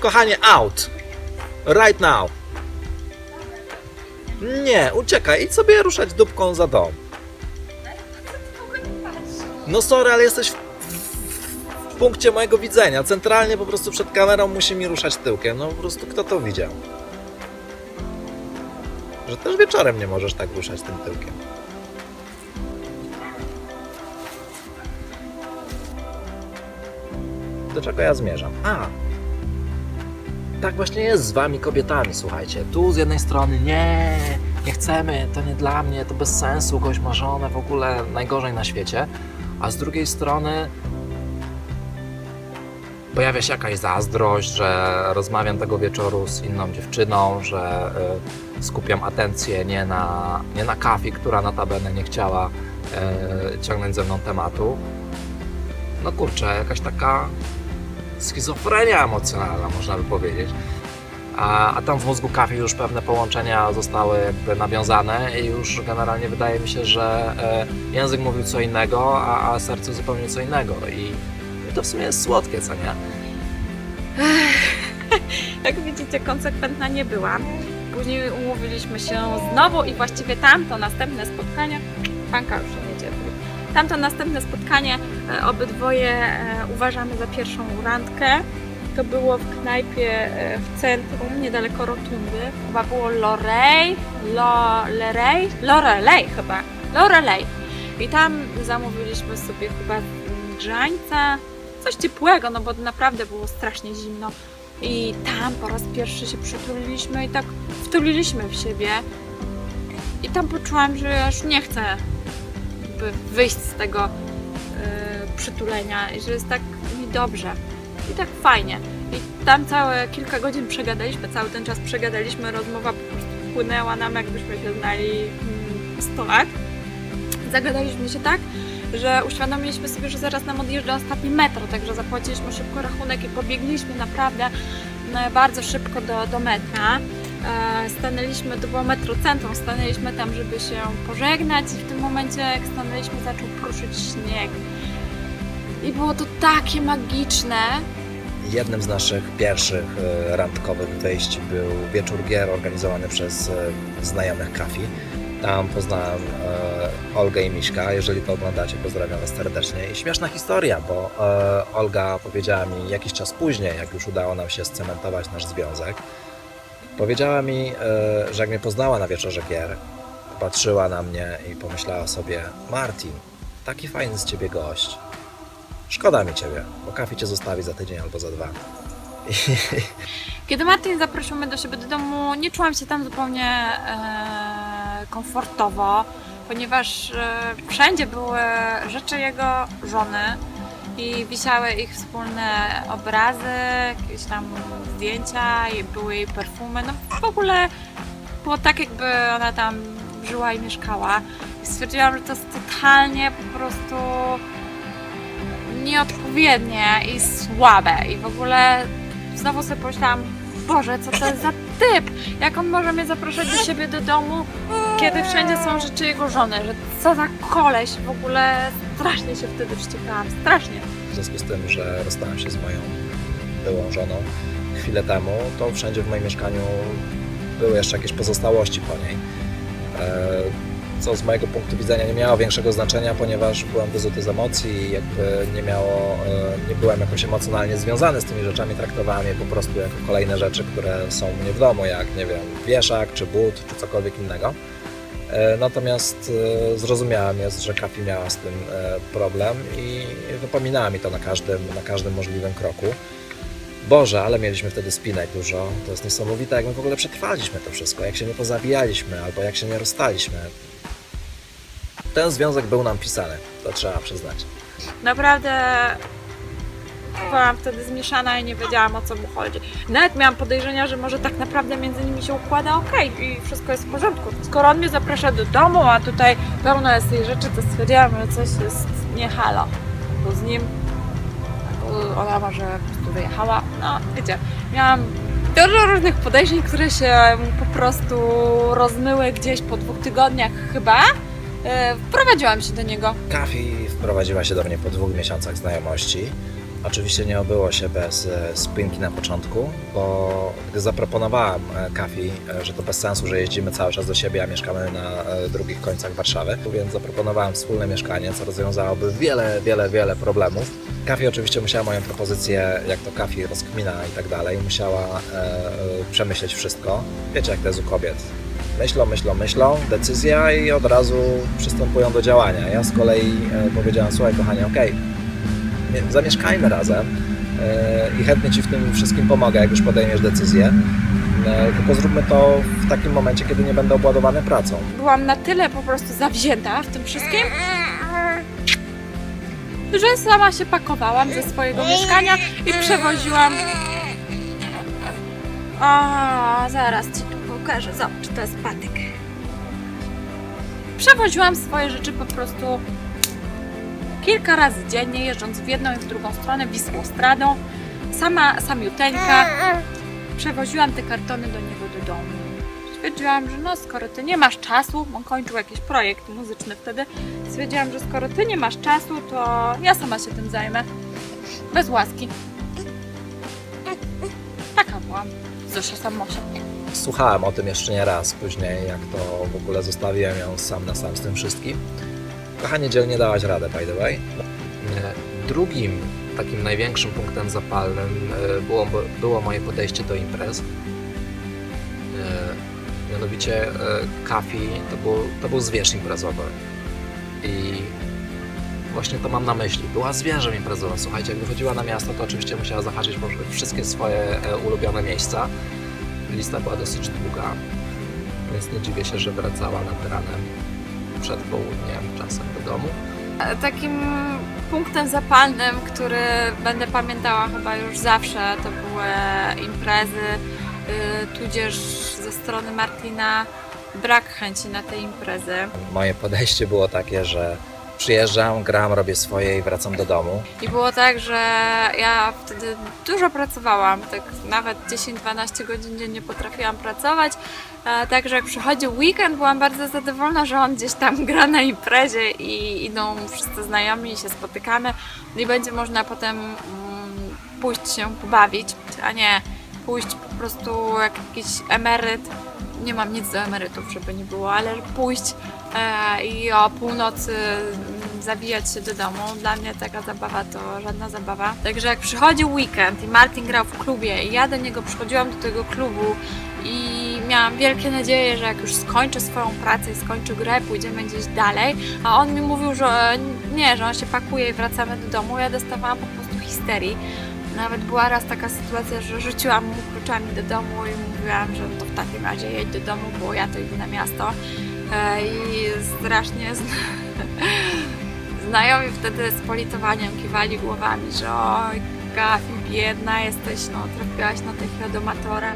Kochanie, out! Right now! Nie, uciekaj, idź sobie ruszać dupką za dom. No sorry, ale jesteś w, w, w punkcie mojego widzenia. Centralnie po prostu przed kamerą musi mi ruszać tyłkiem. No po prostu kto to widział? Że też wieczorem nie możesz tak ruszać tym tyłkiem. Do czego ja zmierzam? A, tak właśnie jest z wami kobietami, słuchajcie. Tu z jednej strony nie, nie chcemy, to nie dla mnie, to bez sensu, gość ma żonę, w ogóle najgorzej na świecie. A z drugiej strony pojawia się jakaś zazdrość, że rozmawiam tego wieczoru z inną dziewczyną, że y, skupiam atencję nie na, nie na Kafi, która notabene nie chciała y, ciągnąć ze mną tematu. No kurczę, jakaś taka schizofrenia emocjonalna, można by powiedzieć. A, a tam w mózgu kafi już pewne połączenia zostały jakby nawiązane i już generalnie wydaje mi się, że e, język mówił co innego, a, a serce zupełnie co innego. I, I to w sumie jest słodkie, co nie? Jak widzicie, konsekwentna nie byłam. Później umówiliśmy się znowu i właściwie tamto następne spotkanie, panka już tamto następne spotkanie e, obydwoje e, uważamy za pierwszą randkę. To było w knajpie e, w centrum, niedaleko rotundy. Chyba było Lorey, Lo, Lerey, Loreley chyba, Loreley. I tam zamówiliśmy sobie chyba grzańca, coś ciepłego, no bo naprawdę było strasznie zimno. I tam po raz pierwszy się przytuliliśmy i tak wtuliliśmy w siebie. I tam poczułam, że już nie chcę jakby wyjść z tego y, przytulenia i że jest tak mi dobrze. I tak fajnie. I tam całe kilka godzin przegadaliśmy, cały ten czas przegadaliśmy, rozmowa po prostu płynęła nam, jakbyśmy się znali mm, 100 lat. Zagadaliśmy się tak, że uświadomiliśmy sobie, że zaraz nam odjeżdża ostatni metro, także zapłaciliśmy szybko rachunek i pobiegliśmy naprawdę e, bardzo szybko do, do metra. E, Stanęliśmy, to było metro centrum, stanęliśmy tam, żeby się pożegnać i w tym momencie, jak stanęliśmy, zaczął pruszyć śnieg. I było to takie magiczne. Jednym z naszych pierwszych e, randkowych wyjść był wieczór gier organizowany przez e, znajomych kafi. Tam poznałem Olgę i Miśka. Jeżeli to oglądacie, pozdrawiam Was serdecznie. I śmieszna historia, bo Olga powiedziała mi jakiś czas później, jak już udało nam się scementować nasz związek, powiedziała mi, e, że jak mnie poznała na wieczorze gier, patrzyła na mnie i pomyślała sobie: Martin, taki fajny z ciebie gość. Szkoda mi ciebie, bo kafi cię zostawi za tydzień albo za dwa. Kiedy Martin zaprosił mnie do siebie do domu, nie czułam się tam zupełnie e, komfortowo, ponieważ e, wszędzie były rzeczy jego żony i wisiały ich wspólne obrazy, jakieś tam zdjęcia i były jej perfumy. No w ogóle było tak, jakby ona tam żyła i mieszkała. I stwierdziłam, że to jest totalnie po prostu nieodpowiednie i słabe. I w ogóle znowu sobie pomyślałam, Boże, co to jest za typ? Jak on może mnie zapraszać do siebie do domu, kiedy wszędzie są rzeczy jego żony? Że co za koleś? W ogóle strasznie się wtedy wściekałam, strasznie. w związku z tym, że rozstałem się z moją byłą żoną chwilę temu, to wszędzie w moim mieszkaniu były jeszcze jakieś pozostałości po niej. E, Co z mojego punktu widzenia nie miało większego znaczenia, ponieważ byłem wyzuty z emocji i jakby nie miało, e, nie byłem jakoś emocjonalnie związany z tymi rzeczami, traktowałem je po prostu jako kolejne rzeczy, które są u mnie w domu, jak nie wiem, wieszak, czy but, czy cokolwiek innego. E, Natomiast e, zrozumiałem jest, że Kafi miała z tym e, problem i wypominała mi to na każdym, na każdym możliwym kroku. Boże, ale mieliśmy wtedy spinek dużo. To jest niesamowite, jak my w ogóle przetrwaliśmy to wszystko, jak się nie pozabijaliśmy albo jak się nie rozstaliśmy. Ten związek był nam pisany, to trzeba przyznać. Naprawdę byłam wtedy zmieszana i nie wiedziałam o co mu chodzi. Nawet miałam podejrzenia, że może tak naprawdę między nimi się układa ok i wszystko jest w porządku. Skoro on mnie zaprasza do domu, a tutaj pełno jest tej rzeczy, to stwierdziłam, że coś jest nie halo. Bo z nim ona może po prostu wyjechała. No, wiecie, miałam dużo różnych podejrzeń, które się po prostu rozmyły gdzieś po dwóch tygodniach chyba. E, Wprowadziłam się do niego. Kafi wprowadziła się do mnie po dwóch miesiącach znajomości. Oczywiście nie obyło się bez e, spinki na początku, bo gdy zaproponowałem e, Kafi, e, że to bez sensu, że jeździmy cały czas do siebie, a mieszkamy na drugich końcach Warszawy, więc zaproponowałem wspólne mieszkanie, co rozwiązałoby wiele, wiele, wiele problemów. Kafi oczywiście musiała moją propozycję, jak to Kafi rozkmina i tak dalej, musiała przemyśleć wszystko. Wiecie, jak to jest u kobiet. Myślą, myślą, myślą, decyzja i od razu przystępują do działania. Ja z kolei powiedziałem, słuchaj kochanie, okej, nie- zamieszkajmy razem e, i chętnie Ci w tym wszystkim pomogę, jak już podejmiesz decyzję. E, Tylko zróbmy to w takim momencie, kiedy nie będę obładowany pracą. Byłam na tyle po prostu zawzięta w tym wszystkim, że sama się pakowałam ze swojego mieszkania i przewoziłam. O, zaraz ci tu pokażę. Zobacz, to jest patyk. Przewoziłam swoje rzeczy po prostu kilka razy dziennie, jeżdżąc w jedną i w drugą stronę Wisłą Stradą. Sama, samiuteńka. Przewoziłam te kartony do niego do domu. Stwierdziłam, że no skoro ty nie masz czasu, on kończył jakiś projekt muzyczny wtedy, stwierdziłam, że skoro ty nie masz czasu, to ja sama się tym zajmę. Bez łaski. Taka byłam. Zosia Samosia. Słuchałem o tym jeszcze nie raz później, jak to w ogóle zostawiłem ją sam na sam z tym wszystkim. Kochanie, dzielnie dałaś radę, by the way. Drugim takim największym punktem zapalnym e, było, było moje podejście do imprez. E, Mianowicie e, Kafi to był, to był zwierz imprezowy. I właśnie to mam na myśli. Była zwierzem imprezowym. Słuchajcie, jak wychodziła na miasto, to oczywiście musiała zahaczyć wszystkie swoje ulubione miejsca. Lista była dosyć długa, więc nie dziwię się, że wracała nad ranem przed południem czasem do domu. Takim punktem zapalnym, który będę pamiętała chyba już zawsze, to były imprezy, yy, tudzież ze strony Martina brak chęci na te imprezy. Moje podejście było takie, że przyjeżdżam, gram, robię swoje i wracam do domu. I było tak, że ja wtedy dużo pracowałam, tak nawet 10-12 godzin dziennie potrafiłam pracować. Także jak przychodził weekend, byłam bardzo zadowolona, że on gdzieś tam gra na imprezie i idą wszyscy znajomi i się spotykamy i będzie można potem mm, pójść się pobawić, a nie pójść po prostu jak jakiś emeryt. Nie mam nic do emerytów, żeby nie było, ale pójść e, i o północy mm, zabijać się do domu. Dla mnie taka zabawa to żadna zabawa. Także jak przychodził weekend i Martin grał w klubie i ja do niego przychodziłam do tego klubu i miałam wielkie nadzieje, że jak już skończę swoją pracę i skończę grę, pójdziemy gdzieś dalej, a on mi mówił, że nie, że on się pakuje i wracamy do domu. Ja dostawałam po prostu histerii. Nawet była raz taka sytuacja, że rzuciłam mu kluczami do domu i mówiłam, że to w takim razie jedź do domu, bo ja to idę na miasto. E, I strasznie zna... znajomi wtedy z politowaniem kiwali głowami, że oj, Gafi, biedna jesteś, no trafiłaś na takiego domatora.